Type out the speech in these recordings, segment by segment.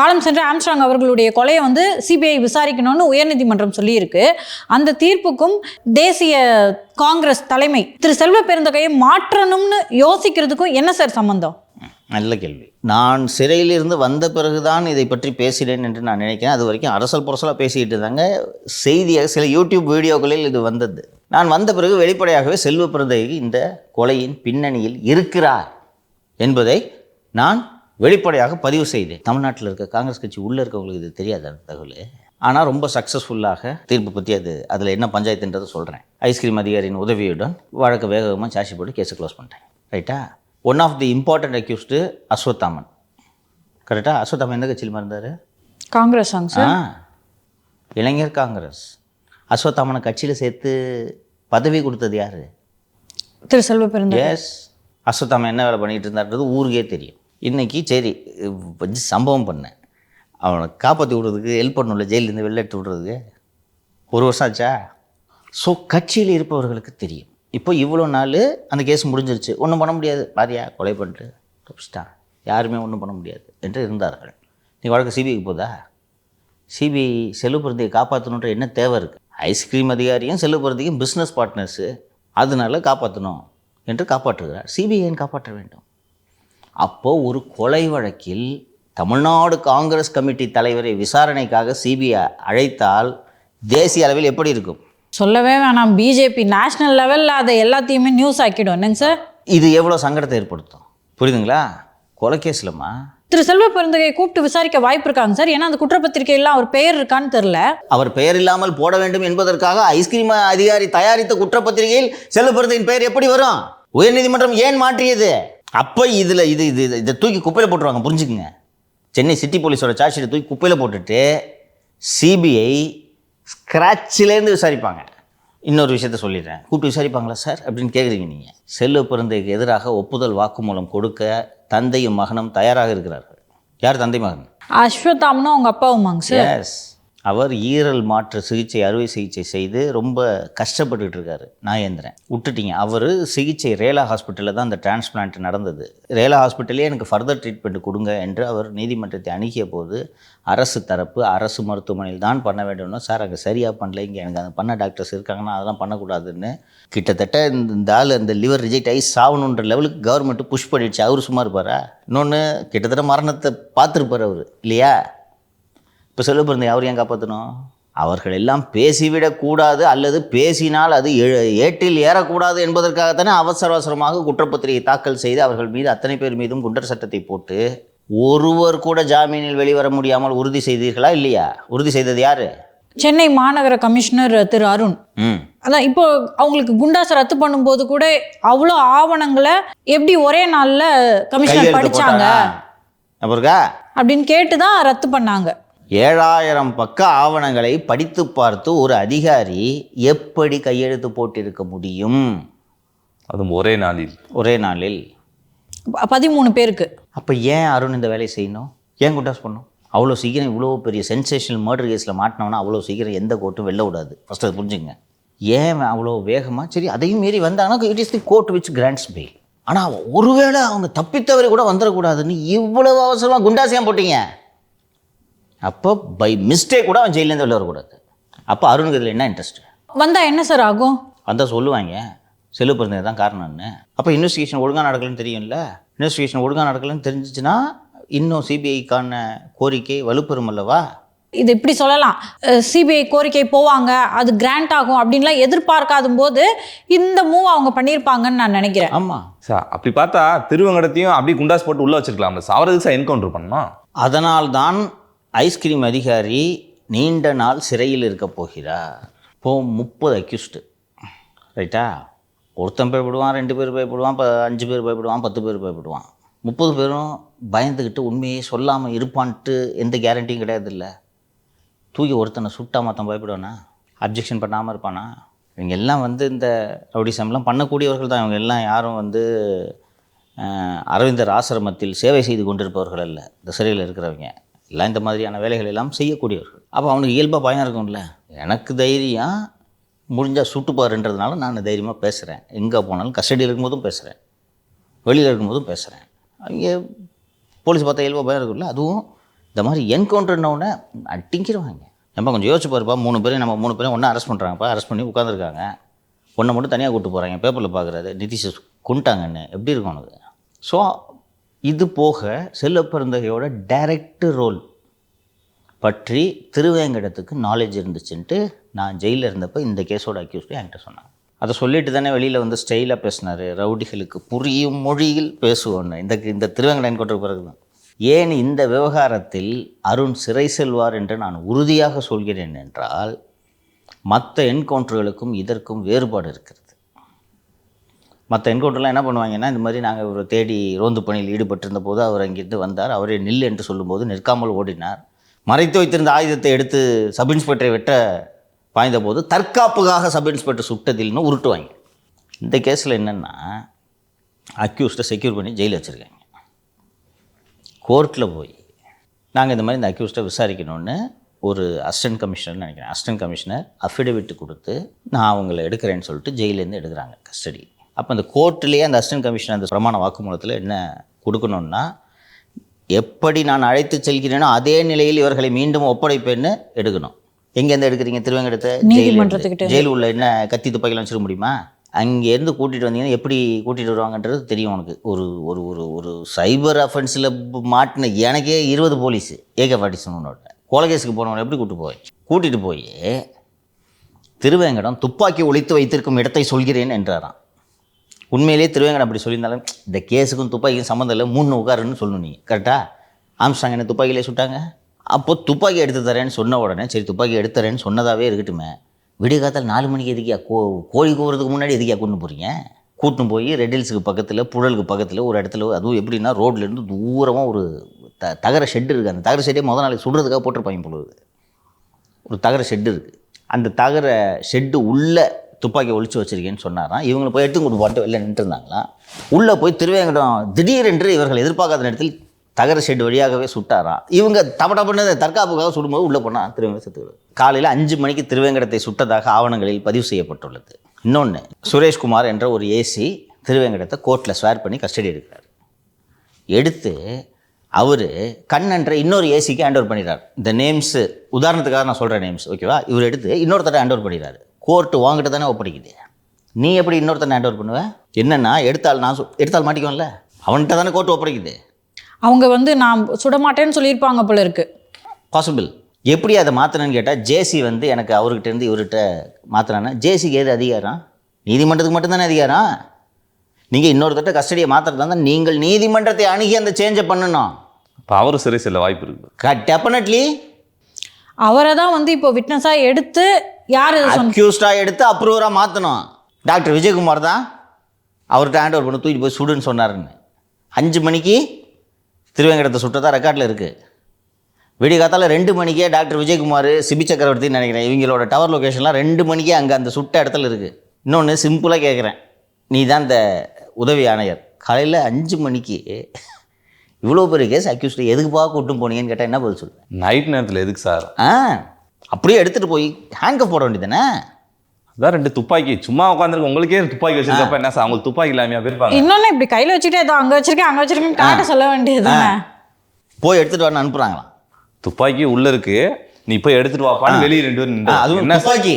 காலம் சென்ற ஆம்ஸ்ட்ராங் அவர்களுடைய கொலையை வந்து சிபிஐ விசாரிக்கணும்னு உயர்நீதிமன்றம் சொல்லியிருக்கு. அந்த தீர்ப்புக்கும் தேசிய காங்கிரஸ் தலைமை திரு செல்வ பெருந்தகையை மாற்றணும்னு யோசிக்கிறதுக்கும் என்ன சார் சம்பந்தம்? நல்ல கேள்வி. நான் சிறையிலிருந்து வந்த பிறகுதான் இதை பற்றி பேசினேன் என்று நான் நினைக்கிறேன். அது வரைக்கும் அரசல் புரசலாக பேசிக்கிட்டு இருந்தாங்க. செய்தியாக சில யூடியூப் வீடியோக்களில் இது வந்தது. நான் வந்த பிறகு வெளிப்படையாகவே செல்வ பிறந்தகி இந்த கொலையின் பின்னணியில் இருக்கிறார் என்பதை நான் வெளிப்படையாக பதிவு செய்தேன் தமிழ்நாட்டில் இருக்க காங்கிரஸ் கட்சி உள்ளே இருக்கவங்களுக்கு இது தெரியாது அந்த தகவல். ஆனால் ரொம்ப சக்ஸஸ்ஃபுல்லாக தீர்ப்பு பற்றி அது அதில் என்ன பஞ்சாயத்துன்றதை சொல்கிறேன் ஐஸ்கிரீம் அதிகாரியின் உதவியுடன் வழக்கு வேகமாக சாட்சி போட்டு கேஸை க்ளோஸ் பண்ணிட்டேன். ரைட்டா one of the important accused Ashwathaman. கரெக்டாக அஸ்வத்தாமன் எந்த கட்சியில் இருந்தார் காங்கிரஸ் ஆ. இளைஞர் காங்கிரஸ். அஸ்வத்தாமனை கட்சியில் சேர்த்து பதவி கொடுத்தது யார்? திரு செல்வ எஸ் அஸ்வத்தாமன் என்ன வேலை பண்ணிகிட்டு இருந்தார்ன்றது ஊருக்கே தெரியும். இன்றைக்கி சரி வச்சு சம்பவம் பண்ணேன். அவனை காப்பாற்றி விடுறதுக்கு ஹெல்ப் பண்ணல ஜெயிலேருந்து வெளில விடுறதுக்கு ஒரு வருஷம் ஆச்சா? ஸோ கட்சியில் இருப்பவர்களுக்கு தெரியும். இப்போ இவ்வளோ நாள் அந்த கேஸ் முடிஞ்சிருச்சு. ஒன்றும் பண்ண முடியாது. பாரியா கொலை பண்ணிட்டு தப்பிச்சிட்டான். யாருமே ஒன்றும் பண்ண முடியாது என்று இருந்தார்கள். நீ வழக்கு சிபிஐக்கு போதா? சிபிஐ செல்லுபுரதியை காப்பாற்றணுன்ற என்ன தேவை இருக்குது ஐஸ்கிரீம் அதிகாரியும் செல்லுபுரதியும் பிஸ்னஸ் பார்ட்னர்ஸு அதனால காப்பாற்றணும் என்று காப்பாற்றுகிறார். சிபிஐ ஏன் காப்பாற்ற வேண்டும்? அப்போது ஒரு கொலை வழக்கில் தமிழ்நாடு காங்கிரஸ் கமிட்டி தலைவரை விசாரணைக்காக சிபிஐ அழைத்தால் தேசிய அளவில் எப்படி இருக்கும்? சொல்லவே வேணாம். பிஜேபி நேஷனல் லெவலில் அதை எல்லாத்தையுமே நியூஸ் ஆக்கிடும். என்னங்க சார்? இது எவ்வளோ சங்கடத்தை ஏற்படுத்தும்? புரியுதுங்களா? கொலை கேஸ்லம்மா திரு செல்வ பெருந்தகை கூப்பிட்டு விசாரிக்க வாய்ப்பு இருக்காங்க சார். ஏன்னா அந்த குற்றப்பத்திரிகையெல்லாம் அவர் பெயர் இருக்கான்னு தெரில அவர் பெயர் இல்லாமல் போட வேண்டும் என்பதற்காக ஐஸ்கிரீம் அதிகாரி தயாரித்த குற்றப்பத்திரிகையில் செல்வபெருந்தின் பெயர் எப்படி வரும்? உயர்நீதிமன்றம் ஏன் மாற்றியது? அப்போ இதில் இது இது இது- தூக்கி குப்பையில் போட்டுருவாங்க புரிஞ்சுக்குங்க. சென்னை சிட்டி போலீஸோட சார்ஜ் ஷீட்டை தூக்கி குப்பையில் போட்டுட்டு சிபிஐ ஸ்க்ராட்சிலேருந்து விசாரிப்பாங்க. இன்னொரு விஷயத்த சொல்லிடுறேன். கூப்பிட்டு விசாரிப்பாங்களா சார் அப்படின்னு கேட்குறீங்க நீங்கள் செல்வ பிறந்தைக்கு எதிராக ஒப்புதல் வாக்குமூலம் கொடுக்க தந்தையும் மகனும் தயாராக இருக்கிறார்கள். யார் தந்தை மகன்? அஸ்வத்தாம்னா அவங்க அப்பாவுமாங்க சார் எஸ் அவர் ஈரல் மாற்று சிகிச்சை அறுவை சிகிச்சை செய்து ரொம்ப கஷ்டப்பட்டுட்டு இருக்காரு. நாயேந்திரன் விட்டுட்டீங்க. அவர் சிகிச்சை ரேலா ஹாஸ்பிட்டலில் தான் அந்த டிரான்ஸ்பிளான்ட் நடந்தது. ரேலா ஹாஸ்பிட்டலே எனக்கு ஃபர்தர் ட்ரீட்மெண்ட் கொடுங்க என்று அவர் நீதிமன்றத்தை அணுகிய போது அரசு தரப்பு அரசு மருத்துவமனையில் தான் பண்ண வேண்டும்னு சார் அங்கே சரியாக பண்ணல. இங்கே எனக்கு அந்த பண்ண டாக்டர்ஸ் இருக்காங்கன்னா அதெல்லாம் பண்ணக்கூடாதுன்னு கிட்டத்தட்ட இந்த இந்த ஆள் அந்த லிவர் ரிஜெக்ட் ஆகி சாவணுன்ற லெவலுக்கு கவர்மெண்ட்டு புஷ் பண்ணிடுச்சு. அவர் சும்மா இருப்பாரா? இன்னொன்று கிட்டத்தட்ட மரணத்தை பார்த்துருப்பார் அவர். இல்லையா? இப்போ சொல்ல பிறந்த அவர் ஏன் காப்பாற்றணும் அவர்கள் எல்லாம் பேசிவிடக்கூடாது அல்லது பேசினால் அது ஏட்டில் ஏறக்கூடாது என்பதற்காகத்தானே அவசர அவசரமாக குற்றப்பத்திரிகை தாக்கல் செய்து அவர்கள் மீது அத்தனை பேர் மீதும் குண்டர் சட்டத்தை போட்டு ஒருவர் கூட ஜாமீனில் வெளிவர முடியாமல் உறுதி செய்தீர்களா இல்லையா? உறுதி செய்தது யாரு? சென்னை மாநகர கமிஷனர் திரு அருண். அதான் இப்போ அவங்களுக்கு குண்டாஸ் ரத்து பண்ணும்போது கூட அவ்வளோ ஆவணங்களை எப்படி ஒரே நாளில் கமிஷனர் படிச்சாங்க? அப்படின்னு கேட்டு தான் ரத்து பண்ணாங்க. ஏழாயிரம் பக்க ஆவணங்களை படித்து பார்த்து ஒரு அதிகாரி எப்படி கையெழுத்து போட்டிருக்க முடியும்? அதுவும் ஒரே நாளில். ஒரே நாளில். பதிமூணு பேருக்கு. அப்போ ஏன் அருண் இந்த வேலையை செய்யணும்? ஏன் குண்டாஸ் பண்ணும் அவ்வளோ சீக்கிரம் இவ்வளோ பெரிய சென்சேஷனல் மர்டர் கேஸில் மாட்டினவனா அவ்வளோ சீக்கிரம் எந்த கோர்ட்டும் வெளில விடாது. ஃபஸ்ட்டு அது புரிஞ்சுங்க. ஏன் அவ்வளோ வேகமாக சரி அதையும் மீறி வந்தாங்கன்னா it is the court which grants bail ஆனால் ஒருவேளை அவங்க தப்பித்தவரை கூட வந்துடக்கூடாதுன்னு இவ்வளவு அவசரமாக குண்டாஸ் ஏன் போட்டீங்க? அப்போ பை மிஸ்டேக் கூட அவன் ஜெயிலேருந்து வெளில வரக்கூடாது. அப்போ அருணுக்கு இதில் என்ன இன்ட்ரெஸ்ட் வந்தா என்ன சார் ஆகும்? வந்தால் சொல்லுவாங்க. செல்லு பிறந்தது தான் காரணம்னு. அப்போ இன்வெஸ்டிகேஷன் ஒழுங்காக நடக்கலன்னு தெரியும்ல? இன்வெஸ்டிகேஷன் ஒழுங்காக நடக்கலன்னு தெரிஞ்சிச்சுன்னா இன்னும் சிபிஐக்கான கோரிக்கை வலுப்பெறும் அல்லவா? இது இப்படி சொல்லலாம். சிபிஐ கோரிக்கை போவாங்க அது கிராண்ட் ஆகும் அப்படின்லாம் எதிர்பார்க்காத போது இந்த மூவ் அவங்க பண்ணியிருப்பாங்கன்னு நான் நினைக்கிறேன். ஆமாம் சார் அப்படி பார்த்தா திருவங்கடத்தையும் அப்படியே குண்டாஸ் போட்டு உள்ள வச்சிருக்கலாம்ல. சார் அவரது சார் என்கவுண்டர் பண்ணணும்? அதனால்தான் ஐஸ்கிரீம் அதிகாரி நீண்ட நாள் சிறையில் இருக்க போகிறார். இப்போ முப்பது அக்யூஸ்டு. ரைட்டா? ஒருத்தன் பயப்படுவான் ரெண்டு பேர் பயப்படுவான் இப்போ அஞ்சு பேர் பயப்படுவான் பத்து பேர் பயப்படுவான். முப்பது பேரும் பயந்துக்கிட்டு உண்மையே சொல்லாமல் இருப்பான்ட்டு எந்த கேரண்டியும் கிடையாது இல்லை தூக்கி ஒருத்தனை சுட்டா மற்றன் பயப்படுவானா? அப்ஜெக்ஷன் பண்ணாமல் இருப்பானா? இவங்க எல்லாம் வந்து இந்த ரவுடிசம்லாம் பண்ணக்கூடியவர்கள் தான். இவங்க எல்லாம் யாரும் வந்து அரவிந்தர் ஆசிரமத்தில் சேவை செய்து கொண்டிருப்பவர்கள் அல்ல. இந்த சிறையில் இருக்கிறவங்க. எல்லாம் இந்த மாதிரியான வேலைகள் எல்லாம் செய்யக்கூடியவர்கள். அப்போ அவனுக்கு இயல்பாக பயம் இருக்கும்ல. எனக்கு தைரியம் முடிஞ்சால் சுட்டுப்பாருன்றதுனால நான் தைரியமாக பேசுகிறேன் எங்கே போனாலும் கஸ்டடியில் இருக்கும்போதும் பேசுகிறேன் வெளியில் இருக்கும்போதும் பேசுகிறேன் அவங்க போலீஸ் பார்த்தா இயல்பாக பயம் இருக்கும்ல. அதுவும் இந்த மாதிரி என்கவுண்டர்னோடனே அடிக்கிறவாங்க நம்ம கொஞ்சம் யோசிச்சு பாருப்பா. மூணு பேரும் நம்ம மூணு பேரும் ஒன்றா அரெஸ்ட் பண்ணுறாங்கப்பா அரெஸ்ட் பண்ணி உட்காந்துருக்காங்க ஒன்றை மட்டும் தனியாக கூப்பிட்டு போகிறாங்க பேப்பரில் பார்க்குறது நிதிஷ் கொண்டுட்டாங்கன்னு எப்படி இருக்கும் உனக்கு ஸோ இது போக செல்லப்பிறந்தகையோட டைரக்ட் ரோல் பற்றி திருவேங்கடத்துக்கு நாலேஜ் இருந்துச்சுன்ட்டு நான் ஜெயிலில் இருந்தப்போ இந்த கேஸோட அக்யூஸ்டு என்கிட்ட சொன்னாங்க. அதை சொல்லிட்டு தானே வெளியில் வந்து ஸ்டைலாக பேசினார். ரவுடிகளுக்கு புரியும் மொழியில் பேசுவோன்னு. இந்த இந்த திருவேங்கடன் என்கவுண்டர் பிறகு தான் ஏன் இந்த விவகாரத்தில் அருண் சிறை செல்வார் என்று நான் உறுதியாக சொல்கிறேன் என்றால் மற்ற என்கவுண்டர்களுக்கும் இதற்கும் வேறுபாடு இருக்கிறது. மற்ற என்கவுண்டர்லாம் என்ன பண்ணுவாங்கன்னா இந்த மாதிரி நாங்கள் ஒரு தேடி ரோந்து பணியில் ஈடுபட்டிருந்த போது அவர் அங்கிருந்து வந்தார். அவரே நில் என்று சொல்லும்போது நிற்காமல் ஓடினார். மறைத்து வைத்திருந்த ஆயுதத்தை எடுத்து சப் இன்ஸ்பெக்டரை வெட்ட பாய்ந்த போது தற்காப்புக்காக சப் இன்ஸ்பெக்டர் சுட்டதில்னு உருட்டுவாங்க. இந்த கேஸில் என்னென்னா அக்யூஸ்டை செக்யூர் பண்ணி ஜெயில் வச்சுருக்காங்க. கோர்ட்டில் போய் நாங்கள் இந்த மாதிரி இந்த அக்யூஸ்டை விசாரிக்கணும்னு ஒரு அசிஸ்டன்ட் கமிஷனர் நினைக்கிறேன். அசிஸ்டன்ட் கமிஷனர் அஃபிடவிட் கொடுத்து நான் அவங்கள எடுக்கிறேன்னு சொல்லிட்டு ஜெயிலேருந்து எடுக்கிறாங்க கஸ்டடி அப்போ அந்த கோர்ட்டிலேயே அந்த அசிஸ்டன்ட் கமிஷனர் அந்த பிரமாண வாக்குமூலத்தில் என்ன கொடுக்கணும்னா எப்படி நான் அழைத்து செல்கிறேனோ அதே நிலையில் இவர்களை மீண்டும் ஒப்படைப்பேன்னு எடுக்கணும். எங்கேருந்து எடுக்கிறீங்க? திருவேங்கடத்தை நீதிமன்றத்துக்கிட்ட. ஜெயில் உள்ள என்ன கத்தி துப்பாக்கிலாம் வச்சிருக்க முடியுமா? அங்கேருந்து கூட்டிகிட்டு வந்தீங்கன்னா எப்படி கூட்டிகிட்டு வருவாங்கன்றது தெரியும் உனக்கு. ஒரு ஒரு ஒரு ஒரு சைபர் அஃபென்ஸில் மாட்டின எனக்கே இருபது போலீஸு ஏகே ஃபார்ட்டி செவனோட கோலகேஸுக்கு போனவனை எப்படி கூட்டு போய் கூட்டிகிட்டு போய் திருவேங்கடம் துப்பாக்கி ஒளித்து வைத்திருக்கும் இடத்தை சொல்கிறேன் என்றாராம். உண்மையிலேயே திருவேங்கடம் அப்படி சொல்லியிருந்தாலும் இந்த கேஸுக்கும் துப்பாக்கிக்கும் சம்மந்தம் இல்லை மூணு உட்காருன்னு சொல்லணும் நீங்கள் கரெக்டாக ஆம்ஸ்டாங் என்ன துப்பாக்கியிலே சுட்டாங்க? அப்போ துப்பாக்கி எடுத்து தரேன்னு சொன்ன உடனே சரி துப்பாக்கி எடுத்து தரேன்னு சொன்னதாகவே இருக்கட்டுமே விடியகாலத்தில் நாலு மணிக்கு எதுக்கியா? கோ கோழி கூவுறதுக்கு முன்னாடி எதுக்கியா கூட்டின்னு போகிறீங்க கூட்டின்னு போய் ரெட் ஹில்ஸுக்கு பக்கத்தில் புழலுக்கு பக்கத்தில் ஒரு இடத்துல அதுவும் எப்படின்னா ரோட்லேருந்து தூரமாக ஒரு த தகர ஷெட்டு இருக்குது அந்த தகர ஷெட்டே முத நாளைக்கு சுடுறதுக்காக போட்டிருப்பாங்க பொழுது ஒரு தகர ஷெட்டு இருக்குது அந்த தகர ஷெட்டு உள்ளே துப்பாக்கி ஒழிச்சு வச்சிருக்கேன்னு சொன்னாராம். இவங்களை போய் எடுத்து கொண்டு போட்டு வெளில நின்றுருந்தாங்களாம் உள்ளே போய் திருவேங்கடம் திடீரென்று இவர்கள் எதிர்பார்க்காத நேரத்தில் தகர ஷெட் வழியாகவே சுட்டாராம் இவங்க தப்ப டப்புன்னு தற்காப்புக்காக சுடும்போது உள்ளே போனால் திருவேங்கடம் செத்து காலையில் அஞ்சு மணிக்கு திருவேங்கடத்தை சுட்டதாக ஆவணங்களில் பதிவு செய்யப்பட்டுள்ளது. இன்னொன்று சுரேஷ்குமார் என்ற ஒரு ஏசி திருவேங்கடத்தை கோர்ட்டில் ஸ்வேர் பண்ணி கஸ்டடி எடுக்கிறார். எடுத்து அவர் கண்ணன்ற இன்னொரு ஏசிக்கு ஹேண்ட் ஓவர் பண்ணிடுறார். இந்த நேம்ஸு உதாரணத்துக்காக நான் சொல்கிற நேம்ஸ் ஓகேவா இவர் எடுத்து இன்னொருத்தர ஹேண்ட் ஓவர் பண்ணிடுறாரு. கோர்ட்டு வாங்கிட்டு தானே ஒப்படைக்குது. நீ எப்படி இன்னொருத்தனை ஹேண்ட் ஓவர் பண்ணுவ? என்னென்னா எடுத்தால் நான் சு- எடுத்தால் மாட்டிக்கும்ல அவன்கிட்ட தானே கோர்ட்டு ஒப்படைக்குது. அவங்க வந்து நான் சுடமாட்டேன்னு சொல்லியிருப்பாங்க போல இருக்கு. பாசிபிள் எப்படி அதை மாற்றணும்னு கேட்டால் ஜேசி வந்து எனக்கு அவர்கிட்ட இருந்து இவர்கிட்ட மாற்றினானா ஜேசிக்கு ஏது அதிகாரம்? நீதிமன்றத்துக்கு மட்டும்தானே அதிகாரம்? நீங்கள் இன்னொருத்தட்ட கஸ்டடியை மாற்றுறதா இருந்தால் நீங்கள் நீதிமன்றத்தை அணுகி அந்த சேஞ்சை பண்ணணும். இப்போ அவரும் சிறை செல்ல வாய்ப்பு இருக்குது டெஃபினெட்லி அவரை தான் வந்து இப்போ விட்னஸாக எடுத்து யார் அக்யூஸ்டாக எடுத்து அப்ரூவராக மாற்றணும் டாக்டர் விஜயகுமார் தான் அவர்கிட்ட ஹேண்ட் ஓவர் பண்ணி தூக்கிட்டு போய் சுடுன்னு சொன்னாருன்னு. அஞ்சு மணிக்கு திருவேங்கடத்தை சுட்டதா ரெக்கார்டில் இருக்குது விடிய காத்தால ரெண்டு மணிக்கே டாக்டர் விஜயகுமார் சிபி சக்கரவர்த்தின்னு நினைக்கிறேன் இவங்களோட டவர் லொகேஷன்லாம் ரெண்டு மணிக்கே அங்கே அந்த சுட்ட இடத்துல இருக்குது இன்னொன்று சிம்பிளாக கேட்குறேன் நீ தான் இந்த உதவி ஆணையர். காலையில் அஞ்சு மணிக்கு இவ்வளோ பெரிய கேஸ் அக்யூஸ்டு எதுக்குப்பா கூட்டும் போனீங்கன்னு கேட்டால் என்ன பதில் சொல்லுவேன்? நைட் நேரத்தில் எதுக்கு சார்? ஆ. அப்படியே எடுத்துகிட்டு போய் ஹேங்கப் போட வேண்டியதானே அதான் ரெண்டு துப்பாக்கி. சும்மா உட்காந்துருக்கு உங்களுக்கே துப்பாக்கி வச்சிருக்கப்ப என்ன சார் அவங்களுக்கு துப்பாக்கி இல்லாமையா போயிருப்பாங்க? இன்னொன்னு இப்படி கையில வச்சுட்டு ஏதோ அங்க வச்சிருக்கேன் அங்க வச்சிருக்கேன் காட்ட சொல்ல வேண்டியது தானே போய் எடுத்துகிட்டு வரணும் அனுப்புகிறாங்களாம் துப்பாக்கி உள்ள இருக்கு. நீ போய் எடுத்துட்டு வாப்பான்னு வெளியே ரெண்டு பேரும் அதுவும் என்ன? துப்பாக்கி.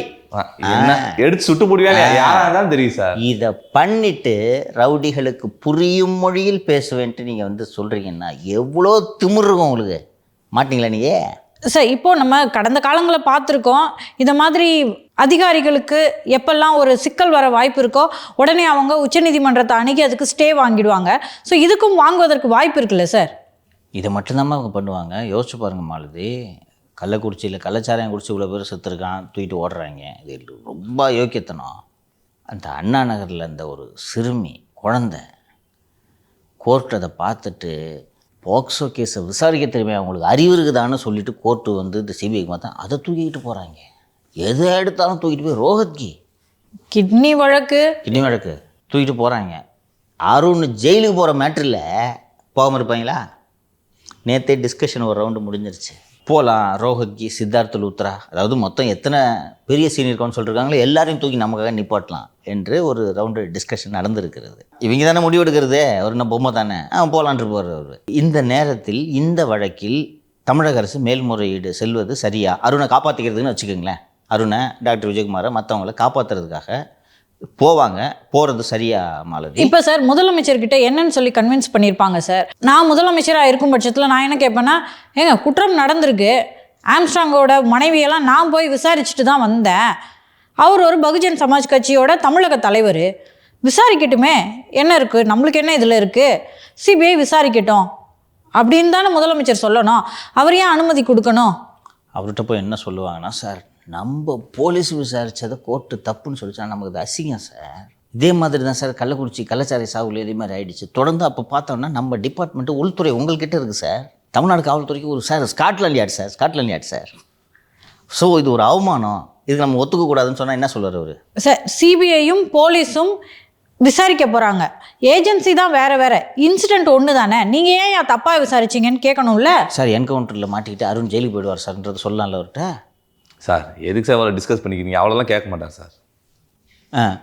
எடுத்து சுட்டு போடுவாங்க யாரா இருந்தாலும் தெரியும் சார். இதை பண்ணிட்டு ரவுடிகளுக்கு புரியும் மொழியில் பேசுவேன்ட்டு நீங்கள் வந்து சொல்கிறீங்கன்னா எவ்வளோ திமிரு இருக்கும் உங்களுக்கு. மாட்டீங்களா நீங்கள் சார் இப்போ நம்ம கடந்த காலங்களை பார்த்துருக்கோம். இந்த மாதிரி அதிகாரிகளுக்கு எப்பெல்லாம் ஒரு சிக்கல் வர வாய்ப்பு இருக்கோ உடனே அவங்க உச்சநீதிமன்றத்தை அணுகி அதுக்கு ஸ்டே வாங்கிடுவாங்க. ஸோ இதுக்கும் வாங்குவதற்கு வாய்ப்பு இருக்குல்ல சார்? இதை மட்டும்தாம்மா அவங்க பண்ணுவாங்க. யோசிச்சு பாருங்க மாலதி. கள்ளக்குறிச்சியில் கள்ளச்சாராயம் குடிச்சு இவ்வளோ பேர் செத்துருக்கான் தூக்கிட்டு ஓடுறாங்க. இது ரொம்ப யோக்கியத்தனம் அந்த அண்ணா நகரில் அந்த ஒரு சிறுமி குழந்தை கோர்ட் அதை பார்த்துட்டு போக்சோ கேஸை விசாரிக்க தெரியுமே அவங்களுக்கு அறிவு இருக்குதான்னு சொல்லிட்டு கோர்ட்டு வந்து இந்த சிபிஐக்கு பார்த்தா அதை தூக்கிக்கிட்டு போகிறாங்க எதை எடுத்தாலும் தூக்கிட்டு போய் ரோஹத்கி கிட்னி வழக்கு? கிட்னி வழக்கு. தூக்கிட்டு போகிறாங்க அருண் ஜெயிலுக்கு போகிற மேட்ரில் போகாமல் இருப்பாங்களா? நேற்றே டிஸ்கஷன் ஒரு ரவுண்டு முடிஞ்சிருச்சு. போகலாம் ரோஹக்கி சித்தார்த் லூத்ரா. அதாவது மொத்தம் எத்தனை பெரிய சீனியர் கவுன்சில் இருக்காங்களோ எல்லாரையும் தூக்கி நமக்காக நிப்பாட்டலாம் என்று ஒரு ரவுண்டு டிஸ்கஷன் நடந்திருக்கிறது. இவங்க தானே முடிவெடுக்கிறதே அவர் என்ன பொம்மை தானே? அவன் போகலான்ட்டு போகிறார் அவர். இந்த நேரத்தில் இந்த வழக்கில் தமிழக அரசு மேல்முறையீடு செல்வது சரியா? அருணை காப்பாற்றிக்கிறதுன்னு வச்சுக்கோங்களேன். அருணை டாக்டர் விஜயகுமாரை மற்றவங்கள காப்பாற்றுறதுக்காக போவாங்க போகிறது சரியா மாலதி? இப்போ சார் முதலமைச்சர்கிட்ட என்னன்னு சொல்லி கன்வின்ஸ் பண்ணியிருப்பாங்க சார். நான் முதலமைச்சராக இருக்கும் பட்சத்தில் நான் என்ன கேட்பேன்னா ஏங்க குற்றம் நடந்திருக்கு. ஆம்ஸ்ட்ராங்கோட மனைவியெல்லாம் நான் போய் விசாரிச்சுட்டு தான் வந்தேன். அவர் ஒரு பகுஜன் சமாஜ் கட்சியோட தமிழக தலைவர். விசாரிக்கட்டுமே என்ன இருக்குது நம்மளுக்கு என்ன இதில் இருக்குது சிபிஐ விசாரிக்கட்டும். அப்படின்னு தானே முதலமைச்சர் சொல்லணும். அவர் ஏன் அனுமதி கொடுக்கணும்? அவர்கிட்ட போய் என்ன சொல்லுவாங்கன்னா சார் நம்ம போலீஸ் விசாரித்ததை கோர்ட்டு தப்புன்னு சொல்லிச்சா நமக்கு அது அசிங்கம் சார் இதே மாதிரி தான் சார் கள்ளக்குறிச்சி கள்ளச்சாரை சாவுல இதே மாதிரி ஆயிடுச்சு. தொடர்ந்து அப்போ பார்த்தோம்னா நம்ம டிபார்ட்மெண்ட்டு உள்துறை உங்கள்கிட்ட இருக்குது சார் தமிழ்நாடு காவல்துறைக்கு ஒரு sir Scotland Yard sir Scotland Yard sir so இது ஒரு அவமானம். இதுக்கு நம்ம ஒத்துக்க கூடாதுன்னு சொன்னால் என்ன சொல்லுவார் அவர்? சார் சிபிஐயும் போலீஸும் விசாரிக்க போகிறாங்க ஏஜென்சி தான் வேற வேற. இன்சிடென்ட் ஒன்று தானே. நீங்கள் ஏன் ஏன் தப்பாக விசாரிச்சீங்கன்னு கேட்கணும்ல? சார் என்கவுண்டரில் மாட்டிக்கிட்டு அருண் ஜெயிலுக்கு போயிடுவார் சார்ன்றது சொல்லலாம்ல அவர்கிட்ட? சார் எதுக்கு சார் அவரை டிஸ்கஸ் பண்ணிக்கிறீங்க? அவ்வளோலாம் கேட்க மாட்டார் சார். ஆ.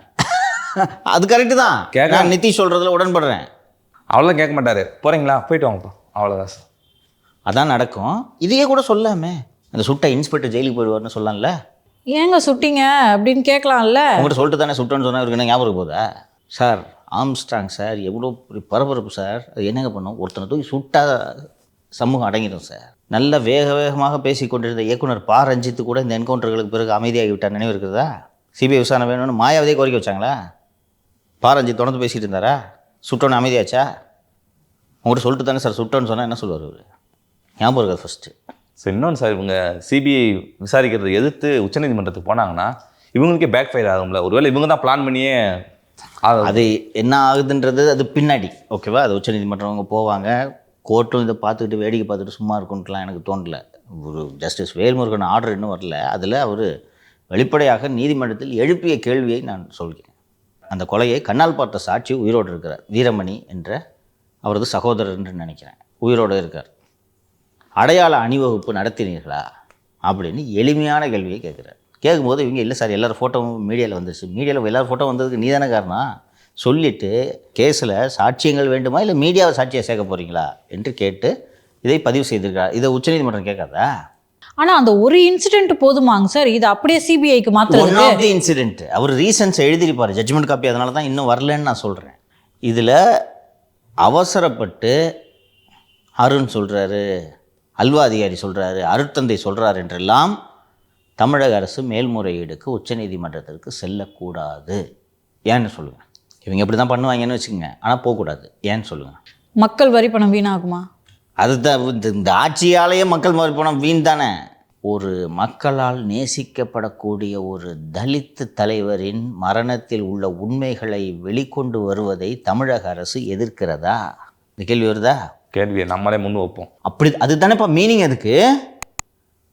அது கரெக்டு தான். கேட்க- நான் நிதிஷ் சொல்கிறதுல உடன்படுறேன். அவ்வளோலாம் கேட்க மாட்டார். போகிறீங்களா போயிட்டு வாங்கப்பா அவ்வளோதான் சார். அதான் நடக்கும். இதையே கூட சொல்லாமே. அந்த சுட்ட இன்ஸ்பெக்டர் ஜெயிலுக்கு போயிடுவார்னு சொல்லலாம்ல ஏங்க சுட்டீங்க? அப்படின்னு கேட்கலாம்ல. உங்கள்கிட்ட சொல்லிட்டு தானே சுட்டோன்னு சொன்னால் இவருக்கு என்ன ஞாபகம் போதா? சார் ஆம்ஸ்டாங் சார் எவ்வளோ பரபரப்பு சார். அது என்னங்க பண்ணும்? ஒருத்தனை தூக்கி சுட்டா சமூகம் அடங்கிடும் சார். நல்ல வேக வேகமாக பேசி கொண்டிருந்த இயக்குனர் பா. ரஞ்சித்து கூட இந்த என்கவுண்டர்களுக்கு பிறகு அமைதியாகி விட்டார் நினைவு இருக்குதா? சிபிஐ விசாரணை வேணும்னு மாயாவதே கோரிக்கை வச்சாங்களா? பா. ரஞ்சித் தொடர்ந்து பேசிகிட்டு இருந்தாரா? சுட்டோன்னு அமைதியாச்சா? உங்கள்கிட்ட சொல்லிட்டு தானே சார் சுட்டோன்னு சொன்னால் என்ன சொல்லுவார் அவர்? ஞாபகம் இருக்காது ஃபஸ்ட்டு ஸோ இன்னொன்று சார் இவங்க சிபிஐ விசாரிக்கிறதை எதிர்த்து உச்சநீதிமன்றத்துக்கு போனாங்கன்னா இவங்களுக்கே பேக் ஃபயர் ஆகும்ல. ஒருவேளை இவங்க தான் பிளான் பண்ணியே அது என்ன ஆகுதுன்றது அது பின்னாடி. ஓகேவா அது உச்சநீதிமன்றம் அவங்க போவாங்க. கோர்ட்டும் இதை பார்த்துக்கிட்டு வேடிக்கை பார்த்துட்டு சும்மா இருக்குன்ட்டுலாம் எனக்கு தோணல. ஒரு ஜஸ்டிஸ் வேல்முருகன் ஆர்டர் இன்னும் வரல. அதில் அவர் வெளிப்படையாக நீதிமன்றத்தில் எழுப்பிய கேள்வியை நான் சொல்கிறேன். அந்த கொலையை கண்ணால் பார்த்த சாட்சி உயிரோடு இருக்கிறார். வீரமணி என்ற அவரது சகோதரர் என்று நினைக்கிறேன். உயிரோடு இருக்கார். அடையாள அணிவகுப்பு நடத்தினீர்களா? அப்படின்னு எளிமையான கேள்வியை கேட்குறாரு. கேட்கும்போது இவங்க இல்லை சார் எல்லோரும் ஃபோட்டோவும் மீடியாவில் வந்துருச்சு. மீடியாவில் எல்லோரும் ஃபோட்டோ வந்ததுக்கு நீ தானே காரணம்? சொல்லிவிட்டு கேஸில் சாட்சியங்கள் வேண்டுமா இல்லை மீடியாவை சாட்சியை சேர்க்க போகிறீங்களா என்று கேட்டு இதை பதிவு செய்திருக்கிறார். இதை உச்சநீதிமன்றம் கேட்காதா? ஆனால் அந்த ஒரு இன்சிடென்ட் போதுமாங்க சார். இது அப்படியே சிபிஐக்கு தி இன்சிடென்ட் அவர் ரீசன்ஸ் எழுதியிருப்பார். ஜட்ஜ்மெண்ட் காப்பி அதனால தான் இன்னும் வரலன்னு நான் சொல்கிறேன் இதில் அவசரப்பட்டு அருண் சொல்கிறாரு அல்வா அதிகாரி சொல்கிறாரு அருட்தந்தை சொல்கிறார் என்றெல்லாம் தமிழக அரசு மேல்முறையீடுக்கு உச்சநீதிமன்றத்திற்கு செல்லக்கூடாது. ஏன்னு சொல்லுங்கள் இவங்க இப்படி தான் பண்ணுவாங்கன்னு வச்சுக்கோங்க. ஆனால் போகக்கூடாது. ஏன்னு சொல்லுங்கள் மக்கள் வரி பணம் வீணாகுமா? அதுதான் இந்த- இந்த ஆட்சியாலேயே மக்கள் மாறி போனால் வீண் தானே ஒரு மக்களால் நேசிக்கப்படக்கூடிய ஒரு தலித் தலைவரின் மரணத்தில் உள்ள உண்மைகளை வெளிக்கொண்டு வருவதை தமிழக அரசு எதிர்க்கிறதா? இந்த கேள்வி வருதா? கேள்வியை நம்மளே முன் வைப்போம். அப்படி அதுதானேப்பா மீனிங் அதுக்கு?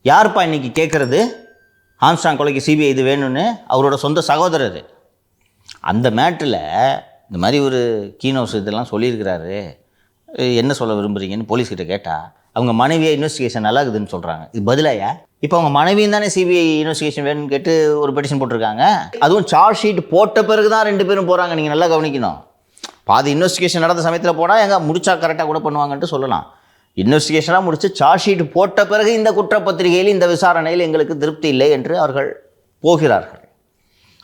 யாருப்பா இன்னைக்கு கேட்குறது ஆம்ஸ்டாங் கொலைக்கு சிபிஐ இது வேணும்னு அவரோட சொந்த சகோதரர். அந்த மேட்டில் இந்த மாதிரி ஒரு கீனோஸ் இதெல்லாம் சொல்லியிருக்கிறாரு. என்ன சொல்ல விரும்புகிறீங்கன்னு போலீஸ்கிட்ட கேட்டால் அவங்க மனைவியை இன்வெஸ்டிகேஷன் நல்லா இருக்குதுன்னு சொல்கிறாங்க இது பதிலாயா இப்போ அவங்க மனைவியும் தானே சிபிஐ இன்வெஸ்டிகேஷன் வேணும்னு கேட்டு ஒரு பெட்டிஷன் போட்டிருக்காங்க. அதுவும் சார்ஜ் ஷீட் போட்ட பிறகு தான் ரெண்டு பேரும் போகிறாங்க நீங்கள் நல்லா கவனிக்கணும். பாதி இன்வெஸ்டிகேஷன் நடந்த சமயத்தில் போனால் எங்க முடிச்சா கரெக்டாக கூட பண்ணுவாங்கன்ட்டு சொல்லலாம். இன்வெஸ்டிகேஷனாக முடித்து சார்ஜ் ஷீட் போட்ட பிறகு இந்த குற்றப்பத்திரிகையில் இந்த விசாரணையில் எங்களுக்கு திருப்தி இல்லை என்று அவர்கள் போகிறார்கள்.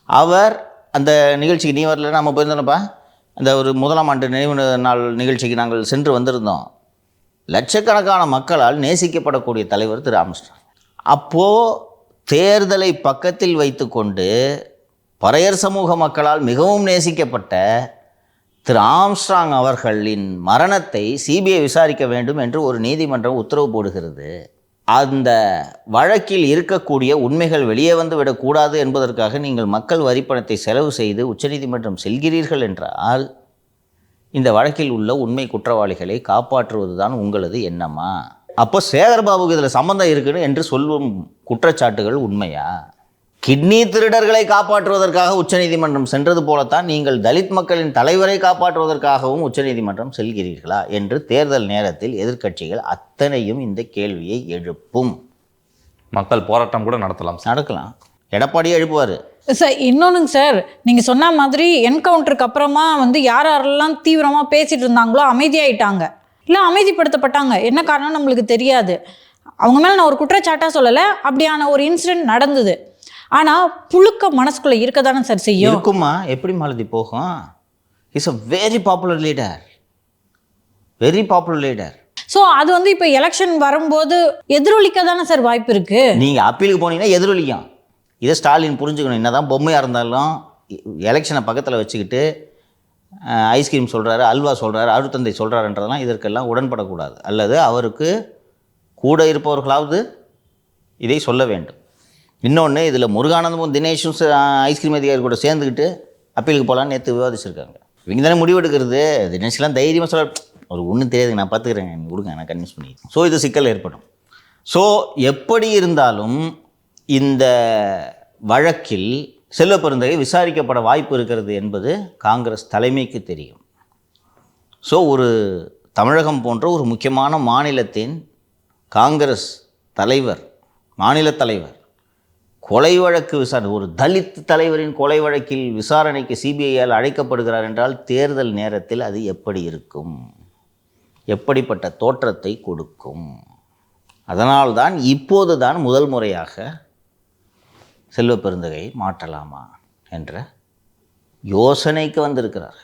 அவர் அந்த நிகழ்ச்சிக்கு நீ வரல நம்ம போயிருந்தோம்ப்பா. அந்த ஒரு முதலாம் ஆண்டு நினைவு நாள் நிகழ்ச்சிக்கு நாங்கள் சென்று வந்திருந்தோம். லட்சக்கணக்கான மக்களால் நேசிக்கப்படக்கூடிய தலைவர் திரு ஆம்ஸ்டாங் அப்போது தேர்தலை பக்கத்தில் வைத்துக்கொண்டு பறையர் சமூக மக்களால் மிகவும் நேசிக்கப்பட்ட திரு ஆம்ஸ்ட்ராங் அவர்களின் மரணத்தை சிபிஐ விசாரிக்க வேண்டும் என்று ஒரு நீதிமன்றம் உத்தரவு போடுகிறது. அந்த வழக்கில் இருக்கக்கூடிய உண்மைகள் வெளியே வந்து விடக்கூடாது என்பதற்காக நீங்கள் மக்கள் வரிப்பணத்தை செலவு செய்து உச்சநீதிமன்றம் செல்கிறீர்கள் என்றால் இந்த வழக்கில் உள்ள உண்மை குற்றவாளிகளை காப்பாற்றுவது தான் உங்களது எண்ணமா? அப்போ சேகர்பாபுக்கு இதில் சம்மந்தம் இருக்குன்னு என்று சொல்லும் குற்றச்சாட்டுகள் உண்மையா? கிட்னி திருடர்களை காப்பாற்றுவதற்காக உச்சநீதிமன்றம் சென்றது போலத்தான் நீங்கள் தலித் மக்களின் தலைவரை காப்பாற்றுவதற்காகவும் உச்சநீதிமன்றம் செல்கிறீர்களா என்று தேர்தல் நேரத்தில் எதிர்க்கட்சிகள் அத்தனையும் இந்த கேள்வியை எழுப்பும். மக்கள் போராட்டம் கூட நடத்தலாம் சார். நடக்கலாம். எடப்பாடியே எழுப்புவார். சார் இன்னொன்றுங்க சார் நீங்கள் சொன்ன மாதிரி என்கவுண்டருக்கு அப்புறமா வந்து யார் யாரெல்லாம் தீவிரமாக பேசிட்டு இருந்தாங்களோ அமைதியாயிட்டாங்க. இல்லை அமைதிப்படுத்தப்பட்டாங்க. என்ன காரணம் நம்மளுக்கு தெரியாது. அவங்க மேலே நான் ஒரு குற்றச்சாட்டாக சொல்லலை. அப்படியான ஒரு இன்சிடென்ட் நடந்தது. ஆனால் புழுக்க மனசுக்குள்ளே இருக்க தானே சார் செய்யும்? இருக்குமா? எப்படி மாலதி போகும்? Is a very popular leader very popular leader so அது வந்து இப்போ எலெக்ஷன் வரும்போது எதிரொலிக்க தானே சார் வாய்ப்பு இருக்கு? நீங்கள் அப்பீலுக்கு போனீங்கன்னா எதிரொலிக்கும். இதை ஸ்டாலின் புரிஞ்சுக்கணும். என்னதான் பொம்மையாக இருந்தாலும் எலெக்ஷனை பக்கத்தில் வச்சுக்கிட்டு ஐஸ்கிரீம் சொல்கிறாரு அல்வா சொல்கிறாரு அழுத்தந்தை சொல்கிறாருன்றதெல்லாம் இதற்கெல்லாம் உடன்படக்கூடாது. அல்லது அவருக்கு கூட இருப்பவர்களாவது இதை சொல்ல வேண்டும். இன்னொன்று இதில் முருகானந்தமும் தினேஷும் ஐஸ்கிரீம் அதிகாரி கூட சேர்ந்துக்கிட்டு அப்பீலுக்கு போகலான்னு நேற்று விவாதிச்சிருக்காங்க. இவங்க தானே முடிவெடுக்கிறது தினேஷ்லாம் தைரியமாக சொல்ல ஒரு ஒன்றும் தெரியாது நான் பார்த்துக்கிறேன் எனக்கு கொடுங்க நான் கன்வின்ஸ் பண்ணி ஸோ இது சிக்கல் ஏற்படும். ஸோ எப்படி இருந்தாலும் இந்த வழக்கில் செல்வ பெருந்தகை விசாரிக்கப்பட வாய்ப்பு இருக்கிறது என்பது காங்கிரஸ் தலைமைக்கு தெரியும். ஸோ ஒரு தமிழகம் போன்ற ஒரு முக்கியமான மாநிலத்தின் காங்கிரஸ் தலைவர் மாநில தலைவர் கொலை வழக்கு விசாரணை ஒரு தலித் தலைவரின் கொலை வழக்கில் விசாரணைக்கு சிபிஐயால் அழைக்கப்படுகிறார் என்றால் தேர்தல் நேரத்தில் அது எப்படி இருக்கும்? எப்படிப்பட்ட தோற்றத்தை கொடுக்கும்? அதனால்தான் இப்போது தான் முதல் முறையாக செல்வ பெருந்தகை மாற்றலாமா என்ற யோசனைக்கு வந்திருக்கிறார்கள்